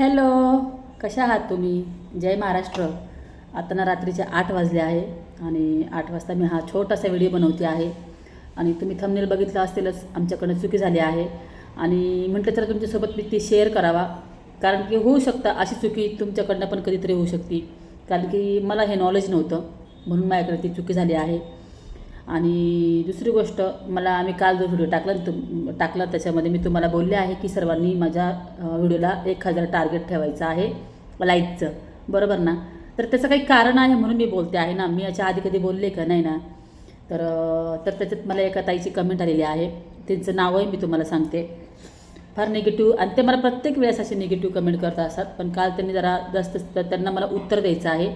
Hello कशा आहात तुम्ही? जय महाराष्ट्र. आता ना रात्रीचे आठ वाजले आहे आणि आठ वाजता मी हा छोटासा व्हिडिओ बनवते आहे. आणि तुम्ही थंबनेल बघितलं असतीलच आमच्याकडनं चुकी झाली आहे. आणि म्हटलं तर तुमच्यासोबत मी ती शेअर करावा. कारण की होऊ शकतं अशी चुकी तुमच्याकडनं पण कधीतरी होऊ शकते. कारण की मला हे नॉलेज नव्हतं म्हणून माझ्याकडे ती चुकी झाली आहे. आणि दुसरी गोष्ट मला आम्ही काल जो व्हिडिओ टाकला तुम टाकला त्याच्यामध्ये मी तुम्हाला बोलले आहे की सर्वांनी माझ्या व्हिडिओला एक हजार टार्गेट ठेवायचं आहे लाईकचं बरोबर ना? तर त्याचं काही कारण आहे म्हणून मी बोलते आहे ना? मी याच्या आधी कधी बोलले का नाही ना? तर तर त्याच्यात मला एका ताईची कमेंट आलेली आहे. त्यांचं नावही मी तुम्हाला सांगते. फार निगेटिव्ह आणि ते मला प्रत्येक वेळेस असे निगेटिव्ह कमेंट करत असतात. पण काल त्यांनी जरा जास्त त्यांना मला उत्तर द्यायचं आहे.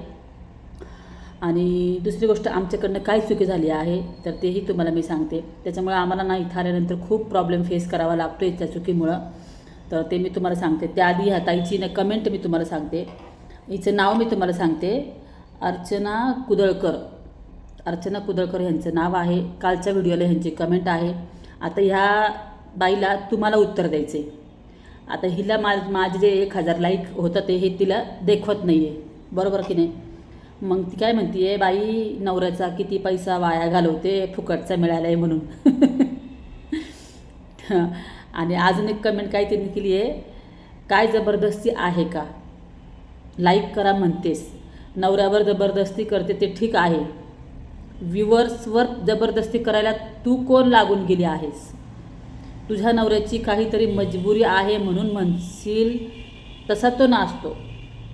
आणि दुसरी गोष्ट आमच्याकडनं काय चुकी झाली आहे तर तेही तुम्हाला मी सांगते. त्याच्यामुळे आम्हाला ना इथं आल्यानंतर खूप प्रॉब्लेम फेस करावा लागतो त्या चुकीमुळं. तर ते मी तुम्हाला सांगते. त्याआधी ह्या ताईची ना कमेंट मी तुम्हाला सांगते. हिचं नाव मी तुम्हाला सांगते. अर्चना कुदळकर. अर्चना कुदळकर यांचं नाव आहे. कालच्या व्हिडिओला ह्यांची कमेंट आहे. आता ह्या बाईला तुम्हाला उत्तर द्यायचे आता हिला मा माझे जे एक हजार लाईक होतं ते हे तिला देखवत नाही आहे बरोबर की नाही? मग ती काय म्हणते बाई नवऱ्याचा किती पैसा वाया घालवते फुकटचा मिळाला आहे म्हणून. आणि अजून एक कमेंट काय त्यांनी केली आहे काय जबरदस्ती आहे का? लाईक करा म्हणतेस. नवऱ्यावर जबरदस्ती करते ते ठीक आहे. व्ह्युअर्सवर जबरदस्ती करायला तू कोण लागून गेली आहेस? तुझ्या नवऱ्याची काहीतरी मजबुरी आहे म्हणून म्हणशील तसा तो नाचतो.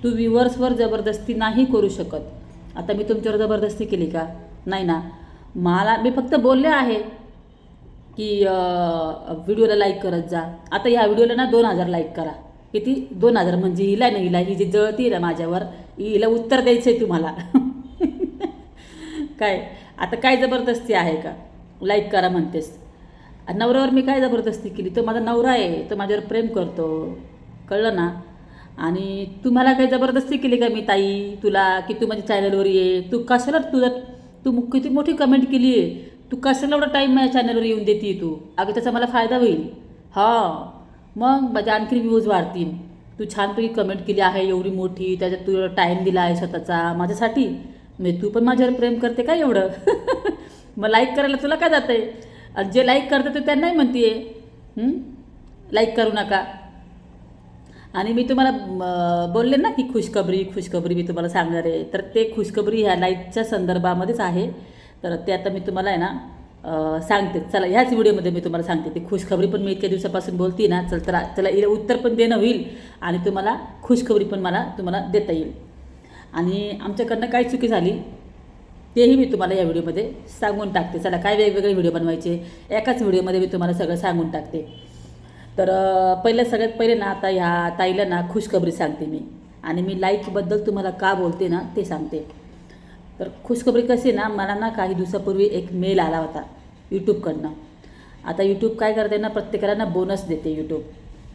तू व्ह्युअर्सवर जबरदस्ती नाही करू शकत. आता मी तुमच्यावर जबरदस्ती केली का? नाही ना. मला मी फक्त बोलले आहे की व्हिडिओला लाईक करत जा. आता ह्या व्हिडिओला ना दोन हजार लाईक करा. किती? दोन हजार म्हणजे हिला नाही हिला ही जी जळती ना माझ्यावर हिला उत्तर द्यायचं आहे तुम्हाला. काय? आता काय जबरदस्ती आहे का? लाईक करा म्हणतेस. आणि नवऱ्यावर मी काय जबरदस्ती केली? तो माझा नवरा आहे तो माझ्यावर प्रेम करतो. कळलं ना? आणि तुम्हाला काही जबरदस्ती केली का मी ताई? तुला की तू माझ्या चॅनलवर ये? तू कशाला तुझा तू किती मोठी कमेंट केली आहे? तू कशाला एवढा टाईम माझ्या चॅनलवर येऊन देते तू? अगं त्याचा मला फायदा होईल. हां. मग माझ्या आणखी व्ह्यूज वाढतील. तू छानपैकी कमेंट केली आहे एवढी मोठी त्याच्यात तू एवढा टाईम दिला आहे स्वतःचा माझ्यासाठी. म्हणजे तू पण माझ्यावर प्रेम करते का एवढं? मग लाईक करायला तुला काय जातं आहे आणि जे लाईक करतं ते त्यांनाही म्हणते आहे लाईक करू नका. आणि मी तुम्हाला बोलले ना की खुशखबरी खुशखबरी मी तुम्हाला सांगणार आहे. तर ते खुशखबरी ह्या लाईटच्या संदर्भामध्येच आहे. तर ते आता मी तुम्हाला आहे ना सांगते. चला ह्याच व्हिडिओमध्ये मी तुम्हाला सांगते. ती खुशखबरी पण मी इतक्या दिवसापासून बोलते ना चल तर चला हिला उत्तर पण देणं होईल आणि तुम्हाला खुशखबरी पण मला तुम्हाला देता येईल. आणि आमच्याकडनं काय चुकी झाली तेही मी तुम्हाला या व्हिडिओमध्ये सांगून टाकते. चला काय वेगवेगळे व्हिडिओ बनवायचे एकाच व्हिडिओमध्ये मी तुम्हाला सगळं सांगून टाकते. तर पहिले सगळ्यात पहिले ना आता ह्या ताईला ना खुशखबरी सांगते मी. आणि मी लाईकबद्दल तुम्हाला का बोलते ना ते सांगते. तर खुशखबरी कशी ना मला ना काही दिवसापूर्वी एक मेल आला होता यूट्यूबकडनं. आता यूट्यूब काय करते ना प्रत्येकाला ना बोनस देते यूट्यूब.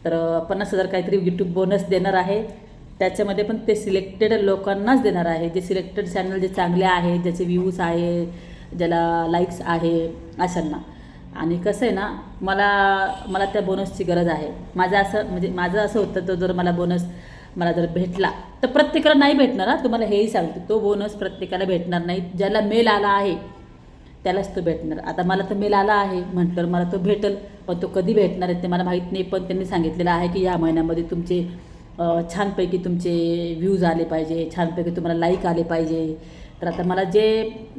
तर पन्नास हजार काहीतरी यूट्यूब बोनस देणार आहे. त्याच्यामध्ये पण ते सिलेक्टेड लोकांनाच देणार आहे. जे सिलेक्टेड चॅनल जे चांगले आहे ज्याचे व्ह्यूज आहे ज्याला लाईक्स आहे अशांना. आणि कसं आहे ना मला मला त्या बोनसची गरज आहे. माझं असं म्हणजे माझं असं होतं तर जर मला बोनस मला जर भेटला तर प्रत्येकाला नाही भेटणार हा. तुम्हाला हेही सांगते तो बोनस प्रत्येकाला भेटणार नाही. ज्याला मेल आला आहे त्यालाच तो भेटणार. आता मला तर मेल आला आहे म्हटलं मला तो भेटेल पण तो कधी भेटणार आहे ते मला माहीत नाही. पण त्यांनी सांगितलेलं आहे की या महिन्यामध्ये तुमचे छानपैकी तुमचे व्ह्यूज आले पाहिजे छानपैकी तुम्हाला लाईक आले पाहिजे. तर आता मला जे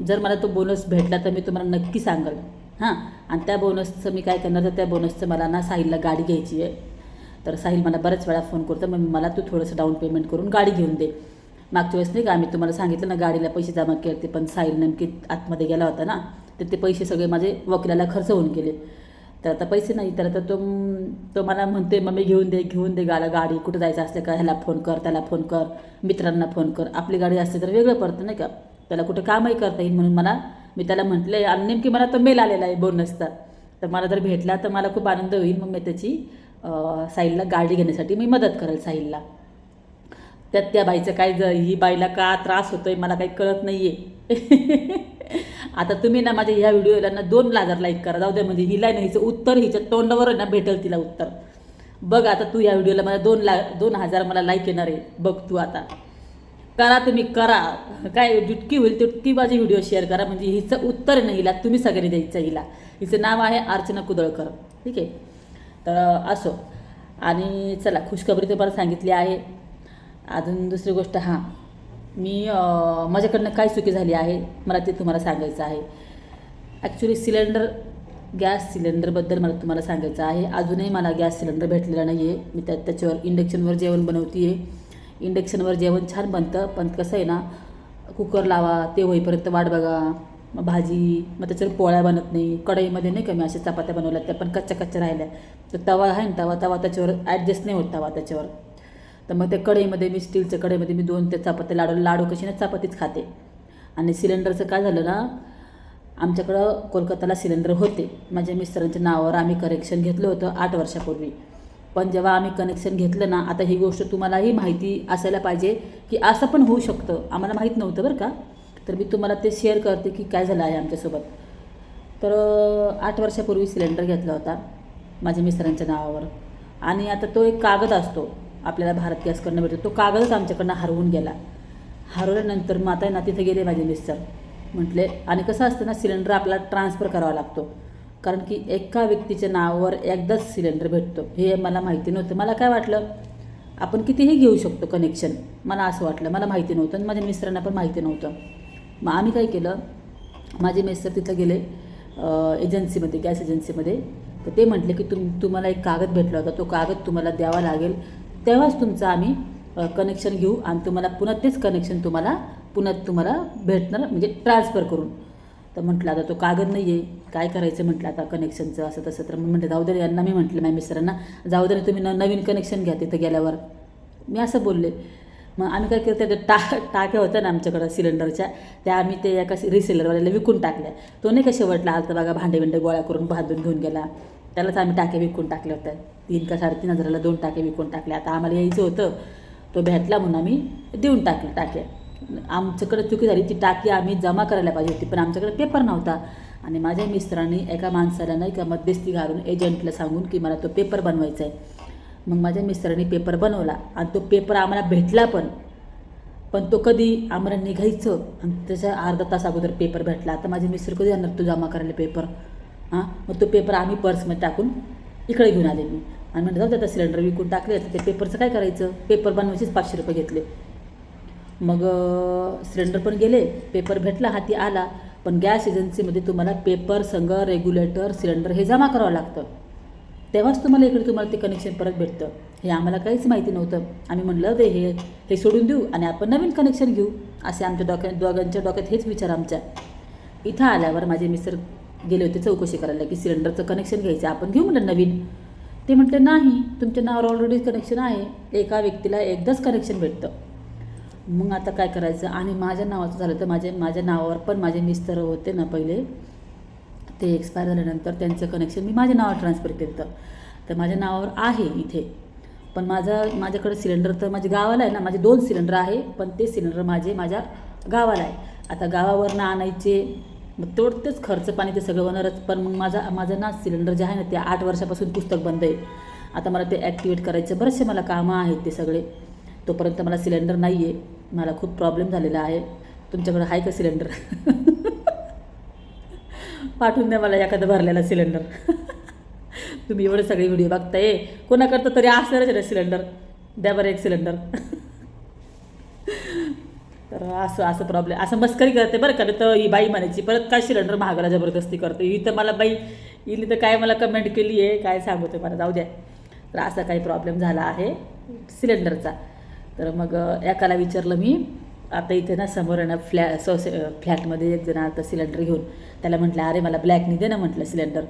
जर मला तो बोनस भेटला तर मी तुम्हाला नक्की सांगेल. हां. आणि त्या बोनसचं मी काय करणार? तर त्या बोनसचं मला ना साहिलला गाडी घ्यायची आहे. तर साहिल मला बऱ्याच वेळा फोन करतो मग मला तू थोडंसं डाऊन पेमेंट करून गाडी घेऊन दे. मागच्या वेळेस नाही का आम्ही तुम्हाला सांगितलं ना गाडीला पैसे जमा केले पण साहिल नेमकी आतमध्ये गेला होता ना तर ते पैसे सगळे माझे वकिलाला खर्च होऊन गेले. तर आता पैसे नाही तर आता तो तो मला म्हणते मी घेऊन दे घेऊन दे गाला गाडी. कुठं जायचं असलं का? ह्याला फोन कर त्याला फोन कर. मित्रांना फोन कर. आपली गाडी असते तर वेगळं पडतं नाही का? त्याला कुठं कामही करता येईल म्हणून मला मी त्याला म्हटलं आणि नेमकी मला तो मेल आलेला आहे बोनसचा. तर मला जर भेटला तर मला खूप आनंद होईल. मग मी त्याची साहिलला गाडी घेण्यासाठी मी मदत करेल साहिलला. त्यात त्या बाईचं काय ज ही बाईला का त्रास होतो आहे मला काही कळत नाही आहे आता तुम्ही ना माझ्या ह्या व्हिडिओला ना दोन हजार लाईक करा. जाऊ द्या म्हणजे हिला ना हिचं उत्तर हिच्या तोंडावर ना भेटेल तिला उत्तर. बघ आता तू या व्हिडिओला मला दोन ला दोन हजार मला लाईक येणार आहे. बघ तू आता. करा तुम्ही करा. काय जुटकी होईल तुटकी माझी व्हिडिओ शेअर करा. म्हणजे हिचं उत्तर नाही हिला तुम्ही सगळ्यांनी द्यायचं हिला. हिचं नाव आहे अर्चना कुदळकर. ठीक आहे? तर असो. आणि चला खुशखबरी तुम्हाला सांगितली आहे. अजून दुसरी गोष्ट हां. मी माझ्याकडनं काय चुकी झाली आहे मला ते तुम्हाला सांगायचं आहे. ॲक्च्युली सिलेंडर गॅस सिलेंडरबद्दल मला तुम्हाला सांगायचं आहे. अजूनही मला गॅस सिलेंडर भेटलेला नाही आहे मी त्या त्याच्यावर इंडक्शनवर जेवण बनवते आहे इंडक्शनवर जेवण छान बनतं पण कसं आहे ना कुकर लावा ते होईपर्यंत वाट बघा मग भाजी मग त्याच्यावर पोळ्या बनत नाही कढईमध्ये नाही कमी अशा चपात्या बनवल्या त्या पण कच्च्या कच्च्या राहिल्या. तर तवा आहे ना तवा तवा त्याच्यावर ॲडजस्ट नाही होत तवा त्याच्यावर. तर मग त्या कढईमध्ये मी स्टीलच्या कढईमध्ये मी दोन त्या चपात्या लाडू लाडू कशी ना चपातीच खाते. आणि सिलेंडरचं काय झालं ना आमच्याकडं कोलकाताला सिलेंडर होते. माझ्या मिस्टरांच्या नावावर आम्ही करेक्शन घेतलं होतं आठ वर्षापूर्वी. पण जेव्हा आम्ही कनेक्शन घेतलं ना आता ही गोष्ट तुम्हालाही माहिती असायला पाहिजे की असं पण होऊ शकतं. आम्हाला माहीत नव्हतं बरं का. तर मी तुम्हाला ते शेअर करते की काय झालं आहे आमच्यासोबत. तर आठ वर्षापूर्वी सिलेंडर घेतला होता माझ्या मिस्टरांच्या नावावर. आणि आता तो एक कागद असतो आपल्याला भारत गॅसकडनं भेटतो तो कागदच आमच्याकडनं हरवून गेला. हरवल्यानंतर मग आता ना तिथे गेले माझे मिस्टर. म्हटले आणि कसं असतं ना सिलेंडर आपल्याला ट्रान्सफर करावा लागतो. कारण की एका व्यक्तीच्या नावावर एकदाच सिलेंडर भेटतो. हे मला माहिती नव्हतं. मला काय वाटलं? आपण कितीही घेऊ शकतो कनेक्शन मला असं वाटलं. मला माहिती नव्हतं आणि माझ्या मिस्टरांना पण माहिती नव्हतं. मग आम्ही काय केलं? माझे मिस्टर तिथं गेले एजन्सीमध्ये गॅस एजन्सीमध्ये तर ते म्हटले की तुम तुम्हाला एक कागद भेटला होता. तो कागद तुम्हाला द्यावा लागेल. तेव्हाच तुमचं आम्ही कनेक्शन घेऊ आणि तुम्हाला पुन्हा तेच कनेक्शन तुम्हाला पुन्हा तुम्हाला भेटणार म्हणजे ट्रान्सफर करून. तर म्हटलं आता तो कागद नाही आहे काय करायचं? म्हटलं आता कनेक्शनचं असं तसं. तर मग म्हटलं जाऊ दे यांना. मी म्हटलं माझ्या मिस्टरांना. जाऊ दे तुम्ही न नवीन कनेक्शन घ्या तिथं गेल्यावर. मी असं बोलले. मग आम्ही काय केलं त्या टा टाक्या होत्या ना आमच्याकडं सिलेंडरच्या त्या आम्ही ते एका रिसेलरवाल्याला विकून टाकल्या. तो नाही का शेवटला आलता बघा भांडे बिंडे गोळा करून बांधून घेऊन गेला. त्यालाच आम्ही टाक्या विकून टाकल्या होत्या. तीन का साडेतीन हजाराला दोन टाके विकून टाकले आता आम्हाला यायचं होतं. तो भेटला म्हणून आम्ही देऊन टाकलं टाक्या. आमच्याकडे चुकी झाली ती टाकी आम्ही जमा करायला पाहिजे होती पण आमच्याकडे पेपर नव्हता. आणि माझ्या मिस्टरांनी एका माणसाला नाही का मध्यस्थी घालून एजंटला सांगून की मला तो पेपर बनवायचा आहे. मग माझ्या मिस्टरांनी पेपर बनवला आणि तो पेपर आम्हाला भेटला पण. पण तो कधी आम्हाला निघायचं आणि त्याच्या अर्धा तास अगोदर पेपर भेटला. आता माझे मिस्टर कधी आणणार तो जमा करायला पेपर? हां? मग तो पेपर आम्ही पर्समध्ये टाकून इकडे घेऊन आले मी आणि म्हणलं जाऊ आता सिलेंडर विकून टाकले तर ते पेपरचं काय करायचं? पेपर बनवायचेच पाचशे रुपये घेतले. मग सिलेंडर पण गेले पेपर भेटला हाती आला. पण गॅस एजन्सीमध्ये तुम्हाला पेपर संघ रेग्युलेटर सिलेंडर हे जमा करावं लागतं. तेव्हाच तुम्हाला इकडे तुम्हाला ते कनेक्शन परत भेटतं. हे आम्हाला काहीच माहिती नव्हतं. आम्ही म्हणलं दे हे हे सोडून देऊ आणि आपण नवीन कनेक्शन घेऊ. असे आमच्या डोक्यात दोघांच्या डोक्यात हेच विचार आमच्या. इथं आल्यावर माझे मिस्टर गेले होते चौकशी करायला की सिलेंडरचं कनेक्शन घ्यायचं आपण घेऊ म्हणलं नवीन. ते म्हटले नाही तुमच्या नावावर ऑलरेडी कनेक्शन आहे. एका व्यक्तीला एकदाच कनेक्शन भेटतं. मग आता काय करायचं? आणि माझ्या नावाचं झालं तर माझे माझ्या नावावर पण माझे मिस्तर होते ना पहिले. ते एक्सपायर झाल्यानंतर त्यांचं कनेक्शन मी माझ्या नावावर ट्रान्सफर केलं. तर माझ्या नावावर आहे इथे. पण माझा माझ्याकडे सिलेंडर तर माझ्या गावाला आहे ना. माझे दोन सिलेंडर आहे पण ते सिलेंडर माझे माझ्या गावाला आहे. आता गावावरनं आणायचे मग तोडतेच खर्च पाणी ते सगळं होणारच. पण मग माझा माझं ना सिलेंडर जे आहे ना ते आठ वर्षापासून पुस्तक बंद आहे. आता मला ते ॲक्टिवेट करायचं. बरेचसे मला कामं आहेत ते सगळे. तोपर्यंत मला सिलेंडर नाही आहे मला खूप प्रॉब्लेम झालेला आहे. तुमच्याकडं आहे का सिलेंडर पाठवून द्या मला एखादं भरलेला सिलेंडर तुम्ही एवढे सगळे व्हिडिओ बघताय. कोणाकरता तरी असणारच ना सिलेंडर द्या बरं एक सिलेंडर तर असं असं प्रॉब्लेम असं मस्करी करते बरं का. नाही तर ही बाई म्हणायची परत काय सिलेंडर महागाला जबरदस्ती करते ही तर मला बाई हिने तर काय मला कमेंट केली आहे काय सांगू ते मला. जाऊ द्या. तर असा काही प्रॉब्लेम झाला आहे. सिलेंडरचा तर मग एकाला विचारलं मी आता इथे ना समोर आहे ना फ्लॅ सोसे फ्लॅटमध्ये एक जण आता सिलेंडर घेऊन त्याला म्हटलं अरे मला ब्लॅकनी दे ना म्हटलं सिलेंडर.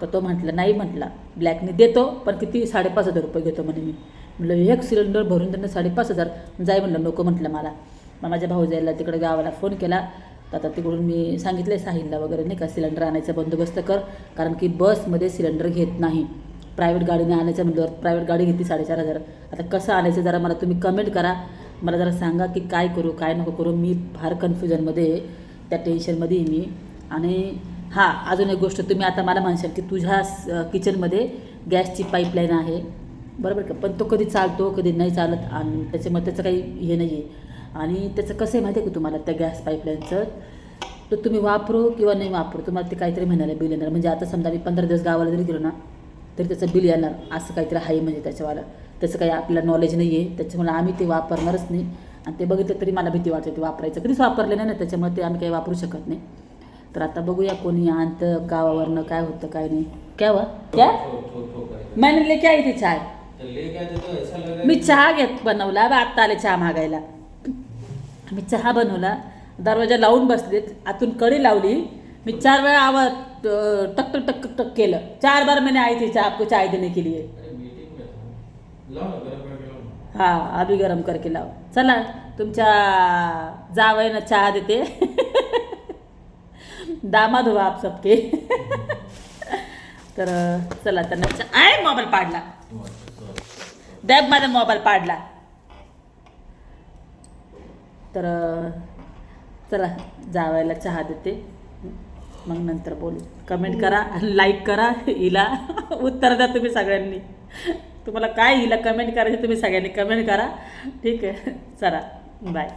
तर तो म्हटलं नाही म्हटला ब्लॅकनी देतो पण किती साडेपाच हजार रुपये घेतो म्हणे मी. म्हटलं एक सिलेंडर भरून त्यांना साडेपाच हजार जाय म्हटलं नको म्हटलं मला. मग माझ्या भाऊजाईला तिकडे गावाला फोन केला. तर आता तिकडून मी सांगितलं साहिलला वगैरे नाही का सिलेंडर आणायचा बंदोबस्त कर कारण की बसमध्ये सिलेंडर घेत नाही. प्रायव्हेट गाडीने आणायचं म्हटल्यावर प्रायव्हेट गाडी घेतली साडेचार हजार. आता कसं आणायचं जरा मला तुम्ही कमेंट करा. मला जरा सांगा की काय करू काय नको करू. मी फार कन्फ्युजनमध्ये आहे. त्या टेन्शनमध्ये मी. आणि हां अजून एक गोष्ट तुम्ही आता मला म्हणशाल की तुझ्या किचनमध्ये गॅसची पाईपलाईन आहे. बरोबर का? पण तो कधी चालतो कधी नाही चालत. आणि त्याच्यामुळे त्याचं काही हे नाही आहे आणि त्याचं कसं आहे माहिती आहे का तुम्हाला त्या गॅस पाईपलाईनचं तर तुम्ही वापरू किंवा नाही वापरू तुम्हाला ते काहीतरी म्हणायला बिल येणार. म्हणजे आता समजा मी पंधरा दिवस गावाला जरी गेलो ना तरी त्याचं बिल येणार असं काहीतरी आहे म्हणजे त्याच्यावाला. त्याचं काही आपल्याला नॉलेज नाही आहे त्याच्यामुळे आम्ही ते वापरणारच नाही. आणि ते बघितलं तरी मला भीती वाटते ते वापरायचं. कधीच वापरले नाही ना त्याच्यामुळे ते आम्ही काही वापरू शकत नाही. तर आता बघूया कोणी आणतं गावावरनं काय होतं काय नाही. क्या वा क्या? ठोक ठोक ठोक करेगा मैंने लेके आई थी चाय? तो ले क्या देते हो ऐसा लग रहा है मी चहा घेत बनवला आत्ता आले चहा मागायला. मी चहा बनवला दरवाजा लावून बसलेत आतून कडी लावली मी चार वेळा आवाज टक टक टक टक केलं. चार बार मैंने आई थी आपको चाय देने के लिए. हा अभी गरम करके लाव चला तुमच्या जावयानं चहा देते. दामाद हो आप सबके. तर चला त्यांना आहे मोबाईल पाडला. दॅब माझा मोबाईल पाडला. तर चला जावायला चहा देते. मग नंतर बोलू. कमेंट करा लाईक करा हिला उत्तर द्या तुम्ही सगळ्यांनी. तुम्हाला काय हिला कमेंट करायचं तुम्ही सगळ्यांनी कमेंट करा. ठीक आहे चला बाय